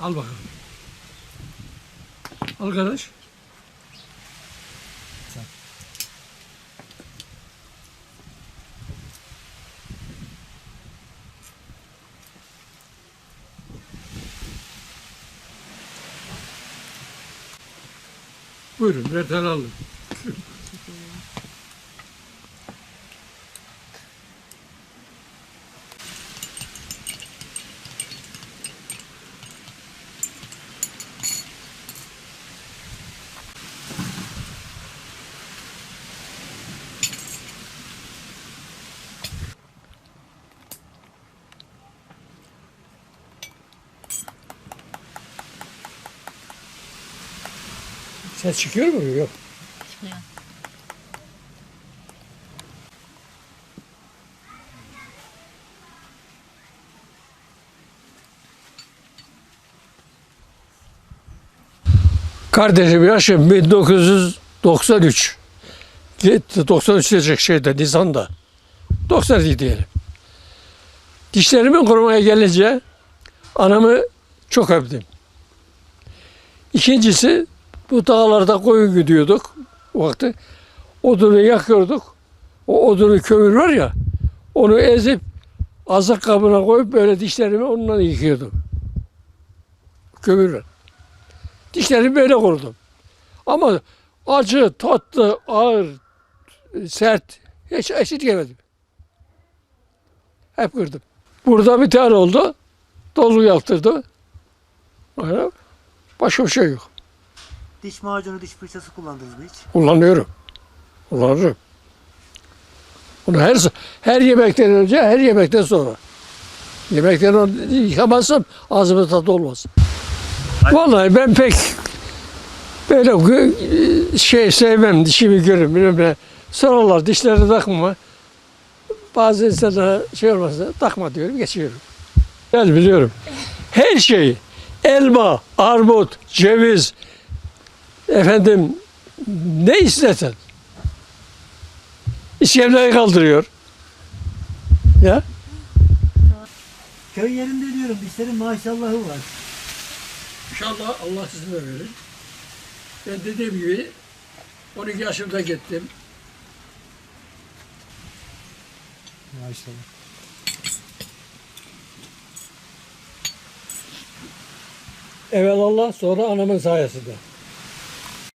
Al bakalım. Al kardeş. Buyurun, birer tane alın. Ses çıkıyor mu? Yok. Kardeşim yaşım 1993. Gitti 93 diyecek şeyde Nisan'da. 92 diyelim. Dişlerimin kurumaya gelince anamı çok öptüm. İkincisi bu dağlarda koyun gidiyorduk vakti. Odunu yakıyorduk. O odunu kömür var ya onu ezip azık kabına koyup böyle dişlerimi onunla yıkıyordum. Kömürle. Dişlerimi böyle korudum. Ama acı, tatlı, ağır, sert hiç eşitlemedim. Hep kırdım. Burada bir tane oldu. Dolgu yaptırdı. Başka bir şey yok. Diş macunu, diş fırçası kullandınız mı hiç? Kullanıyorum. Kullanırım. Bunu her her yemekten önce, her yemekten sonra. Yemekten önce yıkamazsam ağzımın tadı olmaz. Vallahi ben pek böyle gö- şey sevmem, dişimi görürüm. Bilmem ne. Sorarlar dişleri takma. Bazı insanlara şey olmazsa takma diyorum, geçiyorum. Ben biliyorum. Her şeyi, elma, armut, ceviz, efendim ne istesen. İskemleyi kaldırıyor. Ya Köy yerinde diyorum dişlerin maşallahı var. İnşallah Allah sizin de verir. Ben dediğim gibi 12 yaşımda gittim. Maşallah. Evvel Allah sonra anamın sayesinde.